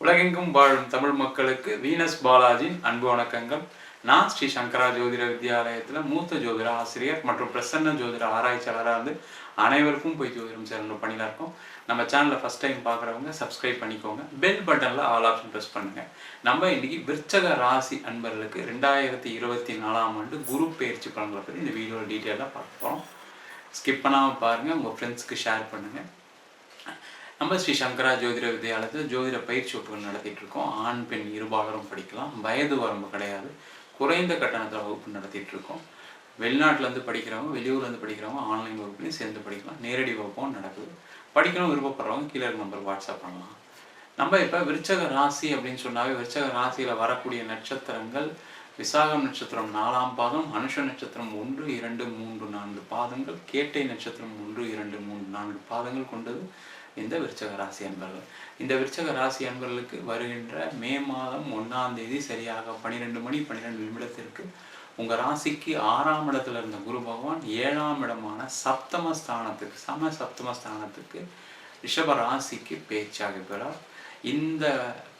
உலகெங்கும் வாழும் தமிழ் மக்களுக்கு வீனஸ் பாலாஜியின் அன்பு வணக்கங்கள். நான் ஸ்ரீ சங்கரா ஜோதிட வித்யாலயத்தில் மூத்த ஜோதிட ஆசிரியர் மற்றும் பிரசன்ன ஜோதிட ஆராய்ச்சியாளராக இருந்து அனைவருக்கும் போய் ஜோதிடம் சேர்ந்த பணியில் இருக்கோம். நம்ம சேனலில் ஃபஸ்ட் டைம் பார்க்குறவங்க சப்ஸ்கிரைப் பண்ணிக்கோங்க. பெல் பட்டனில் ஆல் ஆப்ஷன் ப்ரெஸ் பண்ணுங்கள் நம்ம இன்றைக்கி விற்சக ராசி அன்பர்களுக்கு ரெண்டாயிரத்தி இருபத்தி நாலாம் ஆண்டு குரு பயிற்சி பலன்களை பற்றி இந்த வீடியோவில் டீட்டெயிலாக பார்க்க போகிறோம் ஸ்கிப் பண்ணாமல் பாருங்கள் உங்கள் ஃப்ரெண்ட்ஸ்க்கு ஷேர் பண்ணுங்கள் நம்ம ஸ்ரீ சங்கரா ஜோதிட வித்யாலயத்தில் ஜோதிட பயிற்சி வகுப்புகள் நடத்திட்டு இருக்கோம். ஆண் பெண் இருபாலரும் படிக்கலாம். வயது வரம்பு கிடையாது. குறைந்த கட்டணத்தில் வகுப்பு நடத்திட்டு இருக்கோம். வெளிநாட்டிலேருந்து படிக்கிறவங்க வெளியூர்லேருந்து படிக்கிறவங்க ஆன்லைன் வகுப்புலையும் சேர்ந்து படிக்கலாம். நேரடி வகுப்பும் நடக்குது. படிக்கணும் விருப்பப்படுறவங்க கீழே நம்பர் வாட்ஸ்அப் பண்ணலாம். நம்ம இப்போ விருச்சக ராசி அப்படின்னு சொன்னாவே விருச்சக ராசியில் வரக்கூடிய நட்சத்திரங்கள் விசாகம் நட்சத்திரம் நாலாம் பாதம் அனுஷ நட்சத்திரம் ஒன்று இரண்டு மூன்று நான்கு பாதங்கள் கேட்டை நட்சத்திரம் ஒன்று இரண்டு மூன்று நான்கு பாதங்கள் கொண்டது. இந்த விருச்சக ராசி அன்பர்கள். இந்த விருச்சக ராசி அன்பர்களுக்கு வருகின்ற மே மாதம் ஒன்றாம் தேதி சரியாக பன்னிரெண்டு மணி பன்னிரெண்டு நிமிடத்திற்கு உங்கள் ராசிக்கு ஆறாம் இடத்துல இருந்த குரு பகவான் ஏழாம் இடமான சப்தம ஸ்தானத்துக்கு சம சப்தம ஸ்தானத்துக்கு ரிஷப ராசிக்கு பேச்சாக பெறார். இந்த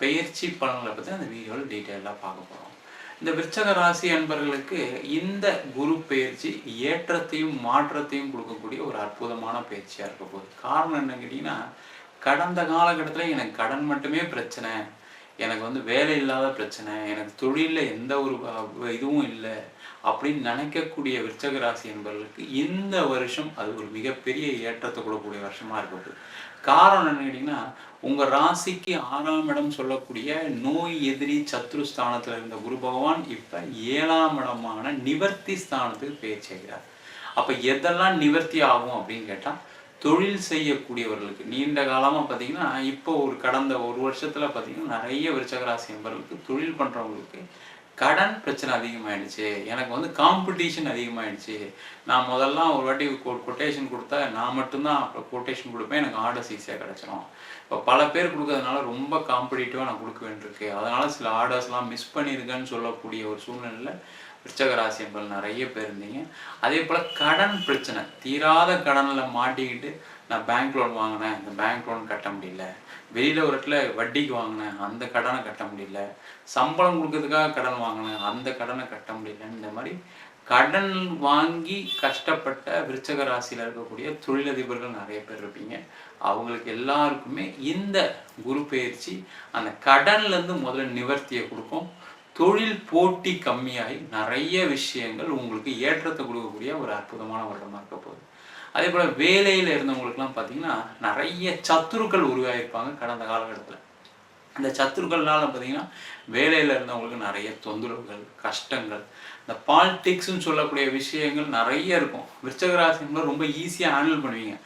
பெயர்ச்சி பலன்களை பற்றி அந்த வீடியோவில் டீட்டெயிலாக பார்க்க போகிறோம் இந்த விருச்சக ராசி அன்பர்களுக்கு இந்த குரு பயிற்சி ஏற்றத்தையும் மாற்றத்தையும் கொடுக்கக்கூடிய ஒரு அற்புதமான பயிற்சியாக இருக்க போகுது. காரணம் என்ன கேட்டிங்கன்னா கடந்த காலகட்டத்தில் எனக்கு கடன் மட்டுமே பிரச்சனை. எனக்கு வந்து வேலை இல்லாத பிரச்சனை. எனக்கு தொழிலில் எந்த ஒரு இதுவும் இல்லை அப்படின்னு நினைக்கக்கூடிய விருச்சக ராசி என்பவர்களுக்கு இந்த வருஷம் அது ஒரு மிகப்பெரிய ஏற்றத்தை கொடுக்கக்கூடிய வருஷமா இருக்க காரணம் என்ன கேட்டிங்கன்னா உங்கள் ராசிக்கு ஆறாம் இடம் சொல்லக்கூடிய நோய் எதிரி சத்ரு ஸ்தானத்தில் இருந்த குரு பகவான் இப்போ ஏழாம் இடமான நிவர்த்தி ஸ்தானத்துக்கு பெயர் செய்கிறார் அப்போ எதெல்லாம் நிவர்த்தி ஆகும் அப்படின்னு கேட்டால் தொழில் செய்யக்கூடியவர்களுக்கு நீண்ட காலமாக பார்த்தீங்கன்னா இப்போ ஒரு கடந்த ஒரு வருஷத்தில் பார்த்தீங்கன்னா நிறைய விருச்சகராசி ராசி தொழில் பண்ணுறவங்களுக்கு கடன் பிரச்சனை அதிகமாயிடுச்சு. எனக்கு வந்து காம்படிஷன் அதிகமாயிடுச்சு. நான் முதல்லாம் ஒரு வாட்டி கொட்டேஷன் கொடுத்தா நான் மட்டும்தான் அப்புறம் கொட்டேஷன் கொடுப்பேன். எனக்கு ஆர்டர்ஸ் ஈஸியாக கிடச்சிரும். இப்போ பல பேர் கொடுக்கறதுனால ரொம்ப காம்படிட்டிவாக நான் கொடுக்க வேண்டியிருக்கு. அதனால் சில ஆர்டர்ஸ்லாம் மிஸ் பண்ணியிருக்கேன்னு சொல்லக்கூடிய ஒரு சூழ்நிலையில் விருச்சக ராசி நிறைய பேர் இருந்தீங்க. அதே போல் கடன் பிரச்சனை தீராத கடனில் மாட்டிக்கிட்டு நான் பேங்க் லோன் வாங்கினேன். இந்த பேங்க் லோன் கட்ட முடியல. வெளியில் ஒரு இடத்துல வட்டிக்கு வாங்கினேன். அந்த கடனை கட்ட முடியல. சம்பளம் கொடுக்கறதுக்காக கடன் வாங்கினேன். அந்த கடனை கட்ட முடியல. இந்த மாதிரி கடன் வாங்கி கஷ்டப்பட்ட விருச்சக ராசியில் இருக்கக்கூடிய தொழிலதிபர்கள் நிறைய பேர் இருப்பீங்க. அவங்களுக்கு எல்லாருக்குமே இந்த குரு பயிற்சி அந்த கடன்லேருந்து முதல்ல நிவர்த்தியை கொடுக்கும். தொழில் போட்டி கம்மியாகி நிறைய விஷயங்கள் உங்களுக்கு ஏற்றத்தை கொடுக்கக்கூடிய ஒரு அற்புதமான வருடமாக இருக்க போகுது. அதே போல் வேலையில் இருந்தவங்களுக்குலாம் பார்த்தீங்கன்னா நிறைய சத்துருக்கள் உருவாகியிருப்பாங்க கடந்த காலகட்டத்தில். இந்த சத்துருக்கள்னால பார்த்தீங்கன்னா வேலையில் இருந்தவங்களுக்கு நிறைய தொந்தரவுகள் கஷ்டங்கள். இந்த பாலிடிக்ஸ்னு சொல்லக்கூடிய விஷயங்கள் நிறைய இருக்கும். விருச்சகராசிங்களை ரொம்ப ஈஸியாக ஹேண்டில் பண்ணுவீங்க.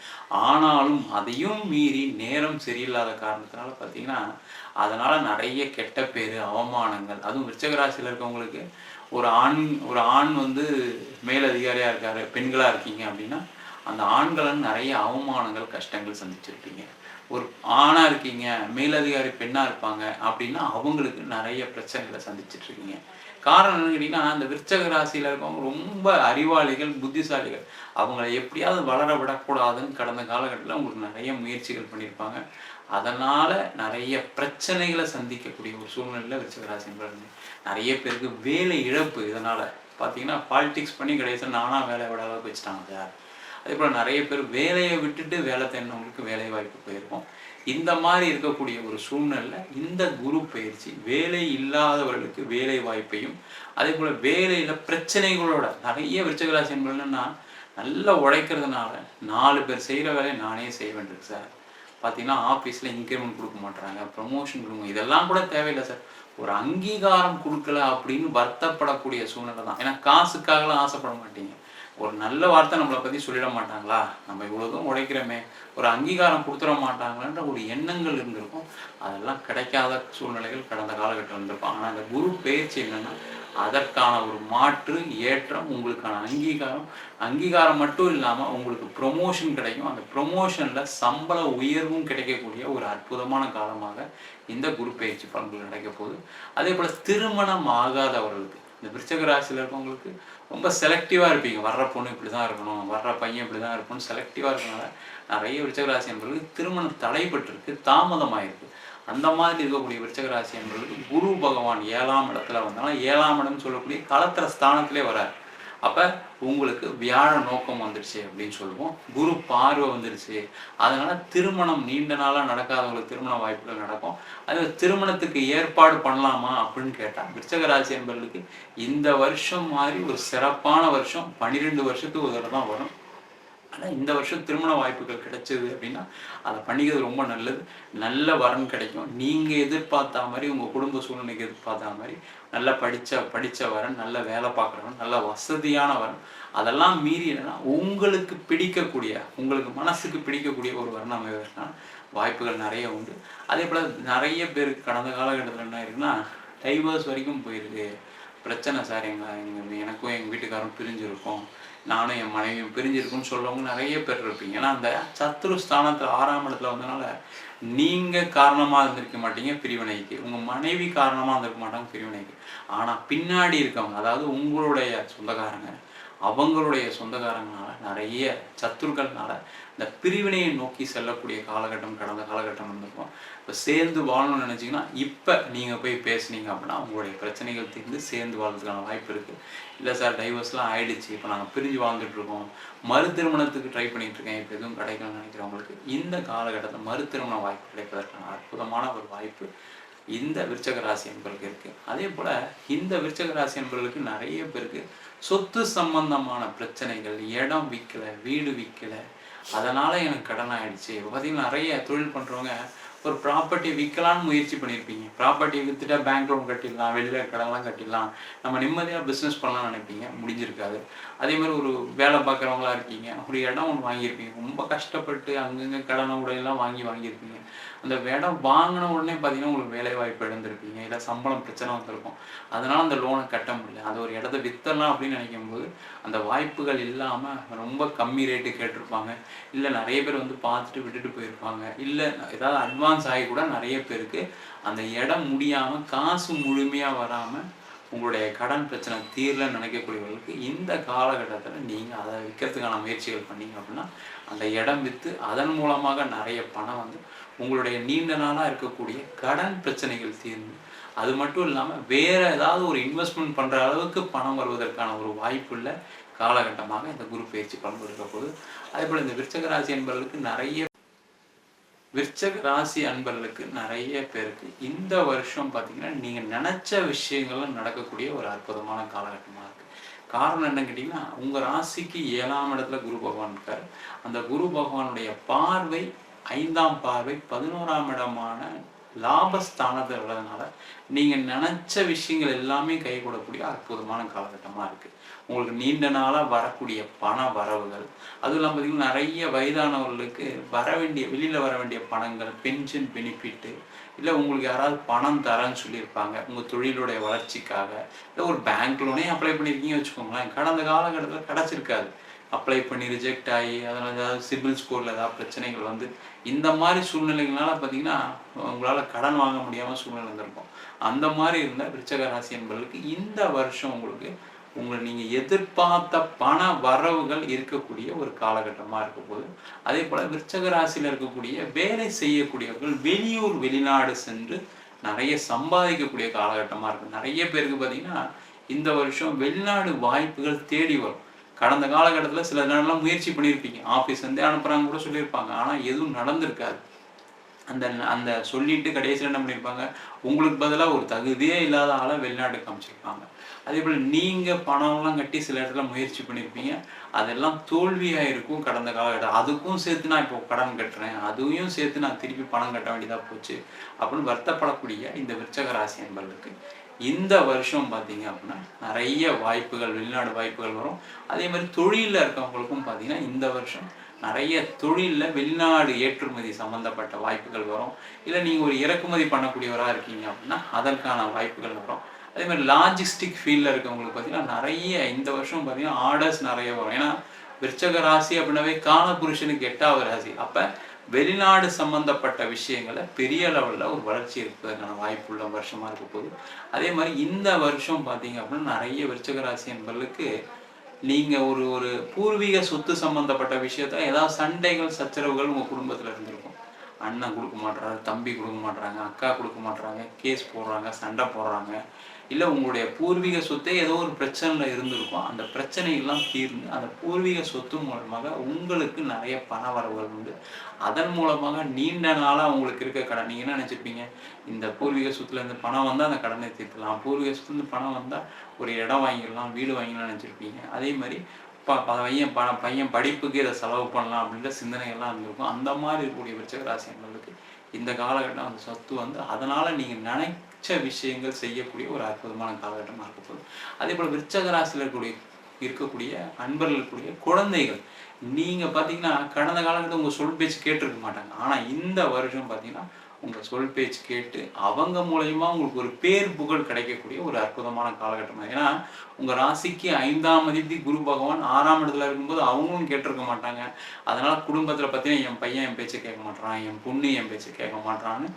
ஆனாலும் அதையும் மீறி நேரம் சரியில்லாத காரணத்தினால பார்த்தீங்கன்னா அதனால் நிறைய கெட்ட பேர் அவமானங்கள். அதுவும் விருச்சகராசியில் இருக்கவங்களுக்கு ஒரு ஆண் ஒரு ஆண் வந்து மேலதிகாரியாக இருக்காரு பெண்களாக இருக்கீங்க அப்படின்னா அந்த ஆண்களும் நிறைய அவமானங்கள் கஷ்டங்கள் சந்திச்சிருப்பீங்க ஒரு ஆணாக இருக்கீங்க மேலதிகாரி பெண்ணாக இருப்பாங்க அப்படின்னா அவங்களுக்கு நிறைய பிரச்சனைகளை சந்திச்சுட்டு இருக்கீங்க காரணம் என்னன்னு கேட்டிங்கன்னா அந்த விருச்சக ராசியில் இருக்கவங்க ரொம்ப அறிவாளிகள் புத்திசாலிகள். அவங்கள எப்படியாவது வளர விடக்கூடாதுன்னு கடந்த காலகட்டத்தில் அவங்களுக்கு நிறைய முயற்சிகள் பண்ணியிருப்பாங்க. அதனால் நிறைய பிரச்சனைகளை சந்திக்கக்கூடிய ஒரு சூழ்நிலையில் விருச்சக நிறைய பேருக்கு வேலை இழப்பு இதனால். பார்த்தீங்கன்னா பாலிடிக்ஸ் பண்ணி கடைசியில் நானாக வேலை விடாத வச்சுட்டாங்க சார். அதே போல் நிறைய பேர் வேலையை விட்டுட்டு வேலை தேடினவங்களுக்கு வேலை வாய்ப்பு போயிருக்கும். இந்த மாதிரி இருக்கக்கூடிய ஒரு சூழ்நிலை இந்த குரு பயிற்சி வேலை இல்லாதவர்களுக்கு வேலை வாய்ப்பையும் அதே போல் வேலையில் பிரச்சனைகளோட நிறைய விருச்சகராசி என்பதுன்னா நல்லா உழைக்கிறதுனால நாலு பேர் செய்கிற வேலையை நானே செய்ய வேண்டியிருக்கு சார். பார்த்தீங்கன்னா ஆஃபீஸில் இன்க்ரிமெண்ட் கொடுக்க மாட்டுறாங்க ப்ரமோஷன் கொடுங்க இதெல்லாம் கூட தேவையில்லை சார். ஒரு அங்கீகாரம் கொடுக்கல அப்படின்னு வருத்தப்படக்கூடிய சூழ்நிலை தான். ஏன்னா காசுக்காகலாம் ஆசைப்பட மாட்டீங்க. ஒரு நல்ல வார்த்தை நம்மளை பற்றி சொல்லிட மாட்டாங்களா? நம்ம இவ்வளோதும் உழைக்கிறோமே. ஒரு அங்கீகாரம் கொடுத்துட மாட்டாங்களான்ற ஒரு எண்ணங்கள் இருந்திருக்கும். அதெல்லாம் கிடைக்காத சூழ்நிலைகள் கடந்த காலகட்டம் இருந்திருக்கும். ஆனால் அந்த குரு பயிற்சி என்னன்னா அதற்கான ஒரு மாற்று ஏற்றம் உங்களுக்கான அங்கீகாரம். அங்கீகாரம் மட்டும் இல்லாமல் உங்களுக்கு ப்ரொமோஷன் கிடைக்கும். அந்த ப்ரொமோஷனில் சம்பள உயர்வும் கிடைக்கக்கூடிய ஒரு அற்புதமான காலமாக இந்த குரு பயிற்சி பலன்கள் நடக்க போகுது. அதே போல் திருமணம் ஆகாதவர்களுக்கு இந்த விருச்சக ராசியில் இருக்கவங்களுக்கு ரொம்ப செலக்டிவாக இருப்பீங்க. வர்ற பொண்ணு இப்படி தான் இருக்கணும் வர்ற பையன் இப்படி தான் இருக்கணும் செலக்டிவாக இருக்கனால நிறைய விருச்சகராசி என்பவர்களுக்கு திருமணம் தடைப்பட்டிருக்கு தாமதமாயிருக்கு. அந்த மாதிரி இருக்கக்கூடிய விருச்சகராசி என்பவர்களுக்கு குரு பகவான் ஏழாம் இடத்துல வந்தாலும் ஏழாம் இடம்னு சொல்லக்கூடிய களத்திர ஸ்தானத்திலே வராரு அப்போ உங்களுக்கு வியாழ நோக்கம் வந்துடுச்சு அப்படின்னு சொல்லுவோம். குரு பார்வை வந்துடுச்சு. அதனால திருமணம் நீண்ட நாளாக நடக்காதவங்களுக்கு திருமண வாய்ப்புகள் நடக்கும். அது திருமணத்துக்கு ஏற்பாடு பண்ணலாமா அப்படின்னு கேட்டால் விருச்சகராசி என்பவர்களுக்கு இந்த வருஷம் மாதிரி ஒரு சிறப்பான வருஷம் பன்னிரெண்டு வருஷத்துக்கு ஒரு தடவை தான் வரும். ஆனால் இந்த வருஷம் திருமண வாய்ப்புகள் கிடைச்சது அப்படின்னா அதை பண்ணிக்கிறது ரொம்ப நல்லது. நல்ல வரன் கிடைக்கும். நீங்கள் எதிர்பார்த்த மாதிரி உங்கள் குடும்ப சூழ்நிலைக்கு எதிர்பார்த்த மாதிரி நல்லா படித்த படித்த வரன் நல்ல வேலை பார்க்குறவன் நல்ல வசதியான வரன் அதெல்லாம் மீறி என்னன்னா உங்களுக்கு பிடிக்கக்கூடிய உங்களுக்கு மனசுக்கு பிடிக்கக்கூடிய ஒரு வரன் அமைவதற்கான வாய்ப்புகள் நிறைய உண்டு. அதே போல் நிறைய பேருக்கு கடந்த காலகட்டத்தில் என்ன இருக்குன்னா டைவர்ஸ் வரைக்கும் போயிருக்கு. பிரச்சனை சார் எங்கள் எங்கள் எனக்கும் எங்கள் வீட்டுக்காரும் பிரிஞ்சிருக்கோம். நானும் என் மனைவியும் பிரிஞ்சிருக்குன்னு சொல்றவங்க நிறைய பேர் இருப்பீங்க. ஏன்னா அந்த சத்துரு ஸ்தானத்தில் ஆறாம் இடத்துல வந்தனால நீங்கள் காரணமாக இருந்திருக்க மாட்டீங்க பிரிவினைக்கு. உங்கள் மனைவி காரணமாக இருந்திருக்க மாட்டாங்க பிரிவினைக்கு. ஆனால் பின்னாடி இருக்கவங்க அதாவது உங்களுடைய சொந்தக்காரங்க அவங்களுடைய சொந்தக்காரங்களால நிறைய சத்துருக்கள்னால இந்த பிரிவினையை நோக்கி செல்லக்கூடிய காலகட்டம் கடந்த காலகட்டம் இருந்திருக்கும் இப்போ சேர்ந்து வாழணும்னு நினச்சிங்கன்னா இப்போ நீங்கள் போய் பேசுனீங்க அப்படின்னா உங்களுடைய பிரச்சனைகள் தீர்ந்து சேர்ந்து வாழ்றதுக்கான வாய்ப்பு இருக்குது இல்லை சார் டைவர்ஸ்லாம் ஆயிடுச்சு. இப்போ நாங்கள் பிரிஞ்சு வாழ்ந்துட்டுருக்கோம் மறு திருமணத்துக்கு ட்ரை பண்ணிகிட்டு இருக்கேன். இப்போ எதுவும் கிடைக்கணும்னு நினைக்கிறவங்களுக்கு இந்த காலகட்டத்தில் மறு திருமண வாய்ப்பு கிடைப்பதற்கான அற்புதமான ஒரு வாய்ப்பு இந்த விருச்சக ராசி என்பர்களுக்கு இருக்குது அதே போல் இந்த விருச்சக ராசி என்பர்களுக்கு நிறைய பேருக்கு சொத்து சம்பந்தமான பிரச்சனைகள் இடம் விற்கல வீடு விற்கல அதனால் எனக்கு கடன் ஆகிடுச்சு இப்போ பார்த்தீங்கன்னா நிறைய தொழில் பண்ணுறவங்க ஒரு ப்ராப்பர்ட்டி விற்கலான்னு முயற்சி பண்ணியிருப்பீங்க. ப்ராப்பர்ட்டி வித்துட்டா பேங்க் லோன் கட்டிடலாம் வெளியில் கடன்லாம் கட்டிடலாம். நம்ம நிம்மதியாக பிஸ்னஸ் பண்ணலாம்னு நினைப்பீங்க. முடிஞ்சிருக்காது. அதே மாதிரி ஒரு வேலை பார்க்குறவங்களா இருக்கீங்க. ஒரு இடம் ஒன்று வாங்கியிருப்பீங்க. ரொம்ப கஷ்டப்பட்டு அங்கங்கே கடனை உடையெல்லாம் வாங்கி வாங்கியிருப்பீங்க. அந்த இடம் வாங்கின உடனே பார்த்தீங்கன்னா உங்களுக்கு வேலை வாய்ப்பு இழந்திருப்பீங்க இல்லை சம்பளம் பிரச்சனை வந்திருக்கும். அதனால அந்த லோனை கட்ட முடியல. அது ஒரு இடத்த வித்தரலாம் அப்படின்னு நினைக்கும் போது அந்த வாய்ப்புகள் இல்லாமல் ரொம்ப கம்மி ரேட்டு கேட்டிருப்பாங்க. இல்லை நிறைய பேர் வந்து பார்த்துட்டு விட்டுட்டு போயிருப்பாங்க. இல்லை ஏதாவது அட்வான்ஸ் ஆகி கூட நிறைய பேருக்கு அந்த இடம் முடியாமல் காசு முழுமையாக வராமல் உங்களுடைய கடன் பிரச்சனை தீரலன்னு நினைக்கக்கூடியவர்களுக்கு இந்த காலகட்டத்தில் நீங்கள் அதை விற்கிறதுக்கான முயற்சிகள் பண்ணீங்க அப்படின்னா அந்த இடம் விற்று அதன் மூலமாக நிறைய பணம் வந்து உங்களுடைய நீண்ட நாளாக இருக்கக்கூடிய கடன் பிரச்சனைகள் தீர்ந்து அது மட்டும் இல்லாமல் வேறு ஏதாவது ஒரு இன்வெஸ்ட்மெண்ட் பண்ணுற அளவுக்கு பணம் வருவதற்கான ஒரு வாய்ப்புள்ள காலகட்டமாக இந்த குரு பயிற்சி பலன் இருக்க போது அதே போல் இந்த விருச்சகராசி என்பவர்களுக்கு நிறைய விருச்சக ராசி அன்பர்களுக்கு நிறைய பேருக்கு இந்த வருஷம் பார்த்தீங்கன்னா நீங்கள் நினச்ச விஷயங்களும் நடக்கக்கூடிய ஒரு அற்புதமான காலகட்டமாக இருக்குது காரணம் என்னன்னு கேட்டிங்கன்னா உங்கள் ராசிக்கு ஏழாம் இடத்துல குரு பகவான் இருக்கார். அந்த குரு பகவானுடைய பார்வை ஐந்தாம் பார்வை பதினோராம் இடமான லாபஸ்தானத்தில் உள்ளதுனால நீங்கள் நினச்ச விஷயங்கள் எல்லாமே கை கூடக்கூடிய அற்புதமான காலகட்டமாக இருக்குது உங்களுக்கு நீண்ட நாளாக வரக்கூடிய பண வரவுகள். அதுவும் இல்லாமல் பார்த்தீங்கன்னா நிறைய வயதானவர்களுக்கு வர வேண்டிய வெளியில் வர வேண்டிய பணங்கள் பென்ஷன் பெனிஃபிட்டு இல்லை உங்களுக்கு யாராவது பணம் தரேன்னு சொல்லியிருப்பாங்க. உங்கள் தொழிலுடைய வளர்ச்சிக்காக. இல்லை ஒரு பேங்க் லோனே அப்ளை பண்ணியிருக்கீங்க வச்சுக்கோங்களேன். கடந்த காலகட்டத்தில் கிடச்சிருக்காது. அப்ளை பண்ணி ரிஜெக்ட் ஆகி அதனால் ஏதாவது சிபில் ஸ்கோரில் ஏதாவது பிரச்சனைகள் வந்து இந்த மாதிரி சூழ்நிலைகளால் பார்த்தீங்கன்னா உங்களால் கடன் வாங்க முடியாமல் சூழ்நிலை இருந்திருக்கும் அந்த மாதிரி இருந்தால் விருச்சக ராசி என்பவர்களுக்கு இந்த வருஷம் உங்களுக்கு உங்களை நீங்கள் எதிர்பார்த்த பண வரவுகள் இருக்கக்கூடிய ஒரு காலகட்டமாக இருக்க போது அதே போல் விருச்சக ராசியில் இருக்கக்கூடிய வேலை செய்யக்கூடியவர்கள் வெளியூர் வெளிநாடு சென்று நிறைய சம்பாதிக்கக்கூடிய காலகட்டமாக இருக்கும் நிறைய பேருக்கு பார்த்தீங்கன்னா இந்த வருஷம் வெளிநாடு வாய்ப்புகள் தேடி வரும். கடந்த காலகட்டத்தில் சில நேரம்லாம் முயற்சி பண்ணியிருப்பீங்க. ஆஃபீஸ் வந்து அனுப்புகிறாங்க கூட சொல்லியிருப்பாங்க. ஆனால் எதுவும் நடந்திருக்காது. அந்த அந்த சொல்லிட்டு கடைசியில் என்ன பண்ணியிருப்பாங்க உங்களுக்கு பதிலாக ஒரு தகுதியே இல்லாத ஆளை வெளிநாட்டுக்கு காமிச்சிருப்பாங்க அதே போல் நீங்கள் பணம்லாம் கட்டி சில இடத்துல முயற்சி பண்ணியிருப்பீங்க அதெல்லாம் தோல்வியாக இருக்கும் கடந்த காலகட்டம். அதுக்கும் சேர்த்து நான் இப்போ கடன் கட்டுறேன். அதுவும் சேர்த்து நான் திருப்பி பணம் கட்ட வேண்டியதாக போச்சு அப்படின்னு வருத்தப்படக்கூடிய இந்த விருச்சக ராசி என்பதற்கு இந்த வருஷம் பார்த்தீங்க அப்படின்னா நிறைய வாய்ப்புகள் வெளிநாடு வாய்ப்புகள் வரும். அதே மாதிரி தொழிலில் இருக்கவங்களுக்கும் பார்த்தீங்கன்னா இந்த வருஷம் நிறைய தொழிலில் வெளிநாடு ஏற்றுமதி சம்மந்தப்பட்ட வாய்ப்புகள் வரும். இல்லை நீங்கள் ஒரு இறக்குமதி பண்ணக்கூடியவராக இருக்கீங்க அப்படின்னா அதற்கான வாய்ப்புகள் வரும். அதே மாதிரி லாஜிஸ்டிக் ஃபீல்டில் இருக்கவங்களுக்கு பார்த்தீங்கன்னா நிறைய இந்த வருஷம் பார்த்தீங்கன்னா ஆர்டர்ஸ் நிறைய வரும். ஏன்னா விருச்சக ராசி அப்படின்னாவே காலபுருஷனுக்கு எட்டாவது ராசி. அப்போ வெளிநாடு சம்பந்தப்பட்ட விஷயங்களை பெரிய லெவலில் ஒரு வளர்ச்சி இருப்பதற்கான வாய்ப்புள்ள வருஷமாக இருக்க போகுது. அதே மாதிரி இந்த வருஷம் பார்த்தீங்க அப்படின்னா நிறைய விருச்சக ராசி என்பவர்களுக்கு நீங்க ஒரு ஒரு பூர்வீக சொத்து சம்பந்தப்பட்ட விஷயத்த ஏதாவது சண்டைகள் சச்சரவுகள் உங்க குடும்பத்துல இருந்திருக்கும். அண்ணன் கொடுக்க மாட்டுறாரு தம்பி கொடுக்க மாட்றாங்க அக்கா கொடுக்க மாட்றாங்க கேஸ் போடுறாங்க சண்டை போடுறாங்க இல்லை உங்களுடைய பூர்வீக சொத்தே ஏதோ ஒரு பிரச்சனையில் இருந்திருக்கும். அந்த பிரச்சனையெல்லாம் தீர்ந்து அந்த பூர்வீக சொத்து மூலமாக உங்களுக்கு நிறைய பண வரவுகள் உண்டு. அதன் மூலமாக நீண்ட நாளாக உங்களுக்கு இருக்க கடன். நீங்கள் என்ன நினச்சிருப்பீங்க? இந்த பூர்வீக சொத்துலேருந்து பணம் வந்தால் அந்த கடனை தீர்க்கலாம் பூர்வீக சொத்துலேருந்து பணம் வந்தால் ஒரு இடம் வாங்கிடலாம் வீடு வாங்கிடலாம் நினச்சிருப்பீங்க. அதே மாதிரி ப பையன் ப பையன் படிப்புக்கு இதை செலவு பண்ணலாம் அப்படின்ற சிந்தனைகள்லாம் இருந்திருக்கும். அந்த மாதிரி இருக்கக்கூடிய விருச்சக ராசிங்களுக்கு இந்த காலகட்டம் அந்த சொத்து வந்து அதனால் நீங்கள் நினை நினைச்ச விஷயங்கள் செய்யக்கூடிய ஒரு அற்புதமான காலகட்டமாக இருக்க போகுது. அதே போல் விருச்சக ராசியில் இருக்கக்கூடிய இருக்கக்கூடிய அன்பர்கள் இருக்கக்கூடிய குழந்தைகள் நீங்கள் பார்த்தீங்கன்னா கடந்த காலத்தில் உங்கள் சொல் பேச்சு கேட்டிருக்க மாட்டாங்க. ஆனால் இந்த வருஷம் பார்த்தீங்கன்னா உங்கள் சொல் பேச்சு கேட்டு அவங்க மூலயமா உங்களுக்கு ஒரு பேர் புகழ் கிடைக்கக்கூடிய ஒரு அற்புதமான காலகட்டம். ஏன்னா உங்கள் ராசிக்கு ஐந்தாம் அதிபதி குரு பகவான் ஆறாம் இடத்துல இருக்கும்போது அவங்களும் கேட்டிருக்க மாட்டாங்க. அதனால் குடும்பத்தில் பார்த்தீங்கன்னா என் பையன் என் பேச்சை கேட்க மாட்டான் என் பொண்ணு என் பேச்சை கேட்க மாட்டான்னு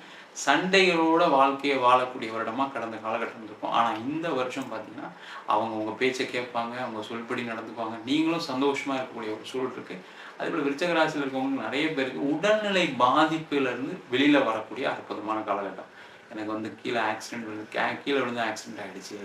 சண்டைகளோட வாழ்க்கையை வாழக்கூடிய வருடமா கடந்த காலகட்டம் இருக்கும் ஆனால் இந்த வருஷம் பார்த்தீங்கன்னா அவங்க உங்கள் பேச்சை கேட்பாங்க அவங்க சொல்படி நடந்துக்குவாங்க. நீங்களும் சந்தோஷமா இருக்கக்கூடிய ஒரு சூழல் இருக்கு. அதே போல் விருச்சக ராசியில் இருக்கவங்க நிறைய பேருக்கு உடல்நிலை பாதிப்புல இருந்து வெளியில வரக்கூடிய அற்புதமான காலகட்டம். எனக்கு வந்து கீழே ஆக்சிடென்ட் விழுந்து கீழே விழுந்து ஆக்சிடென்ட் ஆயிடுச்சு.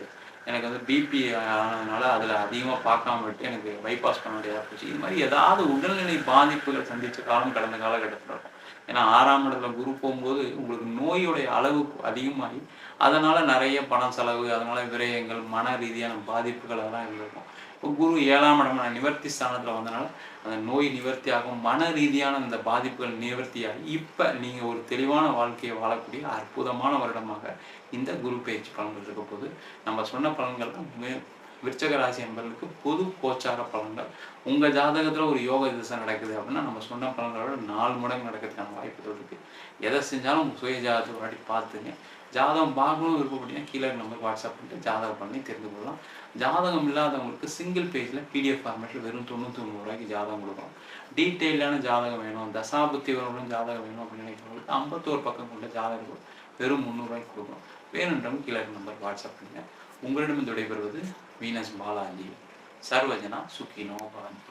எனக்கு வந்து பிபி ஆனதுனால அதில் அதிகமாக பார்க்காம விட்டு எனக்கு பைபாஸ் பண்ண முடியாத போச்சு. இது மாதிரி ஏதாவது உடல்நிலை பாதிப்புகள் சந்திச்ச காலம் கடந்த காலகட்டத்தில் இருக்கும். ஏன்னா ஆறாம் இடத்துல குரு போகும்போது உங்களுக்கு நோயுடைய அளவு அதிகமாகி அதனால நிறைய பணம் செலவு அதனால விரயங்கள் மன ரீதியான பாதிப்புகள் அதெல்லாம் இருந்திருக்கும். இப்போ குரு ஏழாம் இடமான நிவர்த்தி ஸ்தானத்தில் வந்தனால அந்த நோய் நிவர்த்தி ஆகும் மன ரீதியான இந்த பாதிப்புகள் நிவர்த்தியாகி இப்போ நீங்கள் ஒரு தெளிவான வாழ்க்கையை வாழக்கூடிய அற்புதமான வருடமாக இந்த குரு பயிற்சி பலன்கள் இருக்க போது நம்ம சொன்ன பலன்கள் விருச்சக ராசி என்பதற்கு பொது கோச்சார பலன்கள். உங்க ஜாதகத்துல ஒரு யோக திசை நடக்குது அப்படின்னா நம்ம சொன்ன பலன்களோட நாலு மடங்கு நடக்கிறதுக்கான வாய்ப்புகள் இருக்கு. எதை செஞ்சாலும் உங்க சுய ஜாதகத்தை ஒரு வாட்டி பார்த்துங்க. ஜாதகம் பார்க்கணும் விருப்பப்பட்டீங்கன்னா கீழே நம்பர் வாட்ஸ்அப் பண்ணிட்டு ஜாதகம் பண்ணி தெரிந்து கொள்ளலாம். ஜாதகம் இல்லாதவங்களுக்கு சிங்கிள் பேஜில் பிடிஎஃப் ஃபார்மேட்டில் வெறும் தொண்ணூற்றி ஒன்பது ரூபாய்க்கு ஜாதகம் கொடுக்குறோம் டீட்டெயிலான ஜாதகம் வேணும். தசாபுத்தி வரணும் ஜாதகம் வேணும் அப்படின்னு நினைக்கிறவங்களுக்கு ஐம்பத்தோரு பக்கம் கொண்ட ஜாதகம் வெறும் முந்நூறுரூவாய்க்கு கொடுக்குறோம் வேணுன்றவங்க கீழே நம்பர் வாட்ஸ்அப் பண்ணுங்க. உங்களிடம் விடைபெறுவது मीनस बालाजी सर्वजना सुखिनो भवन्तु